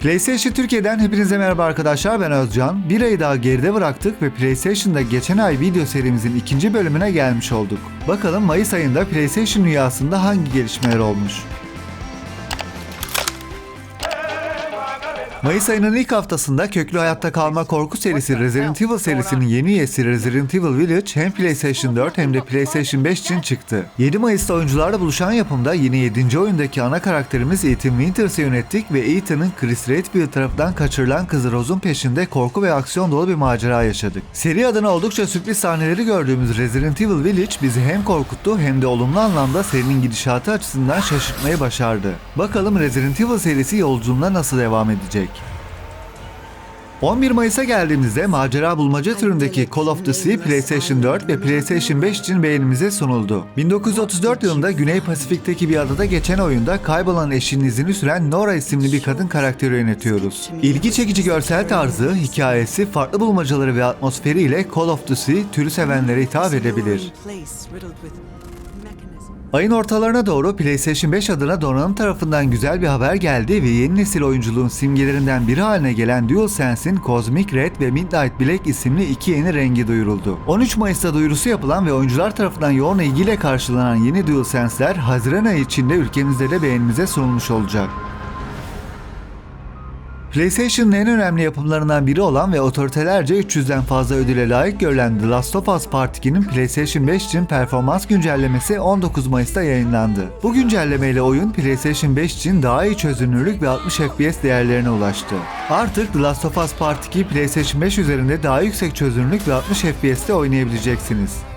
PlayStation Türkiye'den hepinize merhaba arkadaşlar ben Özcan. Bir ayı daha geride bıraktık ve PlayStation'da geçen ay video serimizin ikinci bölümüne gelmiş olduk. Bakalım Mayıs ayında PlayStation dünyasında hangi gelişmeler olmuş? Mayıs ayının ilk haftasında köklü hayatta kalma korku serisi Resident Evil serisinin yeni üyesi Resident Evil Village hem PlayStation 4 hem de PlayStation 5 için çıktı. 7 Mayıs'ta oyuncularla buluşan yapımda yine 7. oyundaki ana karakterimiz Ethan Winters'ı yönettik ve Ethan'ın Chris Redfield tarafından kaçırılan kızı Rose'un peşinde korku ve aksiyon dolu bir macera yaşadık. Seri adına oldukça sürpriz sahneleri gördüğümüz Resident Evil Village bizi hem korkuttu hem de olumlu anlamda serinin gidişatı açısından şaşırtmayı başardı. Bakalım Resident Evil serisi yolculuğuna nasıl devam edecek? 11 Mayıs'a geldiğimizde macera bulmaca türündeki Call of Duty PlayStation 4 ve PlayStation 5 için beğenimize sunuldu. 1934 yılında Güney Pasifik'teki bir adada geçen oyunda kaybolan eşinin izini süren Nora isimli bir kadın karakteri yönetiyoruz. İlgi çekici görsel tarzı, hikayesi, farklı bulmacaları ve atmosferiyle Call of Duty türü sevenlere hitap edebilir. Ayın ortalarına doğru PlayStation 5 adına donanım tarafından güzel bir haber geldi ve yeni nesil oyunculuğun simgelerinden biri haline gelen DualSense'in Cosmic Red ve Midnight Black isimli iki yeni rengi duyuruldu. 13 Mayıs'ta duyurusu yapılan ve oyuncular tarafından yoğun ilgiyle karşılanan yeni DualSense'ler Haziran ayı içinde ülkemizde de beğenimize sunulmuş olacak. PlayStation'ın en önemli yapımlarından biri olan ve otoritelerce 300'den fazla ödüle layık görülen The Last of Us Part 2'nin PlayStation 5 için performans güncellemesi 19 Mayıs'ta yayınlandı. Bu güncellemeyle oyun PlayStation 5 için daha iyi çözünürlük ve 60 FPS değerlerine ulaştı. Artık The Last of Us Part 2 PlayStation 5 üzerinde daha yüksek çözünürlük ve 60 FPS'te oynayabileceksiniz.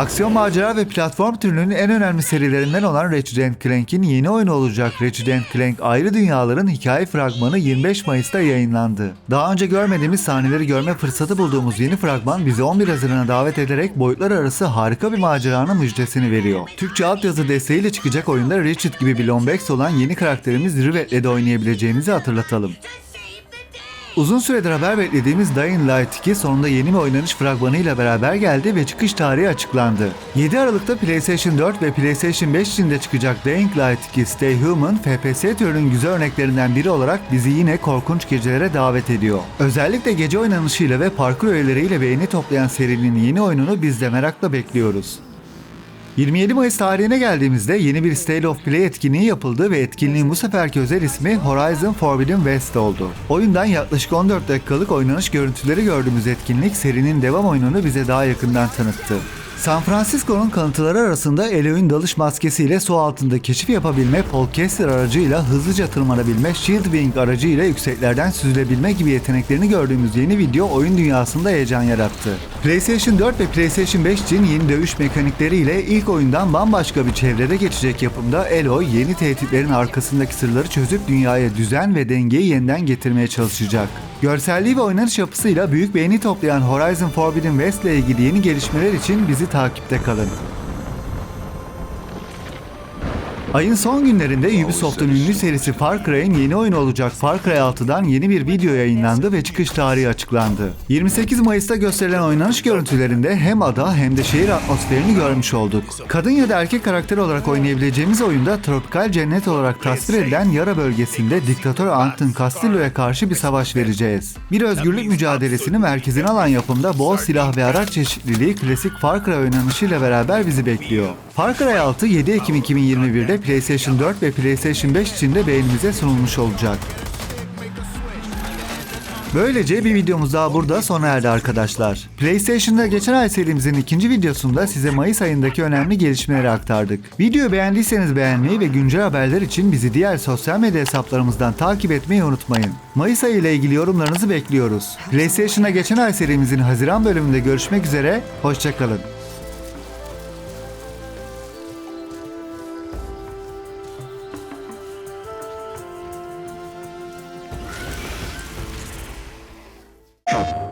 Aksiyon macera ve platform türünün en önemli serilerinden olan Ratchet Clank'in yeni oyunu olacak Ratchet Clank Ayrı Dünyaların hikaye fragmanı 25 Mayıs'ta yayınlandı. Daha önce görmediğimiz sahneleri görme fırsatı bulduğumuz yeni fragman bizi 11 Haziran'a davet ederek boyutlar arası harika bir maceranın müjdesini veriyor. Türkçe altyazı desteğiyle çıkacak oyunda Ratchet gibi bir Lombax olan yeni karakterimiz Rivet'le de oynayabileceğimizi hatırlatalım. Uzun süredir haber beklediğimiz Dying Light 2 sonunda yeni bir oynanış fragmanıyla beraber geldi ve çıkış tarihi açıklandı. 7 Aralık'ta PlayStation 4 ve PlayStation 5 için çıkacak Dying Light 2 Stay Human, FPS türünün güzel örneklerinden biri olarak bizi yine korkunç gecelere davet ediyor. Özellikle gece oynanışıyla ve parkur öğeleriyle beğeni toplayan serinin yeni oyununu biz de merakla bekliyoruz. 27 Mayıs tarihine geldiğimizde yeni bir State of Play etkinliği yapıldı ve etkinliğin bu seferki özel ismi Horizon Forbidden West oldu. Oyundan yaklaşık 14 dakikalık oynanış görüntüleri gördüğümüz etkinlik serinin devam oyununu bize daha yakından tanıttı. San Francisco'nun kanıtları arasında Eloy'un dalış maskesiyle su altında keşif yapabilme, Polcaster aracıyla hızlıca tırmanabilme, Shield Wing aracıyla yükseklerden süzülebilme gibi yeteneklerini gördüğümüz yeni video oyun dünyasında heyecan yarattı. PlayStation 4 ve PlayStation 5 için yeni dövüş mekanikleriyle ilk oyundan bambaşka bir çevrede geçecek yapımda Eloy yeni tehditlerin arkasındaki sırları çözüp dünyaya düzen ve dengeyi yeniden getirmeye çalışacak. Görselliği ve oynanış yapısıyla büyük beğeni toplayan Horizon Forbidden West ile ilgili yeni gelişmeler için bizi takipte kalın. Ayın son günlerinde Ubisoft'un ünlü serisi Far Cry'in yeni oyunu olacak Far Cry 6'dan yeni bir video yayınlandı ve çıkış tarihi açıklandı. 28 Mayıs'ta gösterilen oynanış görüntülerinde hem ada hem de şehir atmosferini görmüş olduk. Kadın ya da erkek karakter olarak oynayabileceğimiz oyunda tropikal cennet olarak tasvir edilen Yara bölgesinde diktatör Anton Castillo'ya karşı bir savaş vereceğiz. Bir özgürlük mücadelesini merkezine alan yapımda bol silah ve araç çeşitliliği klasik Far Cry oynanışıyla beraber bizi bekliyor. Far Cry 6 7 Ekim 2021'de PlayStation 4 ve PlayStation 5 için de beğenimize sunulmuş olacak. Böylece bir videomuz daha burada sona erdi arkadaşlar. PlayStation'da geçen ay serimizin ikinci videosunda size Mayıs ayındaki önemli gelişmeleri aktardık. Videoyu beğendiyseniz beğenmeyi ve güncel haberler için bizi diğer sosyal medya hesaplarımızdan takip etmeyi unutmayın. Mayıs ayı ile ilgili yorumlarınızı bekliyoruz. PlayStation'da geçen ay serimizin Haziran bölümünde görüşmek üzere, hoşçakalın.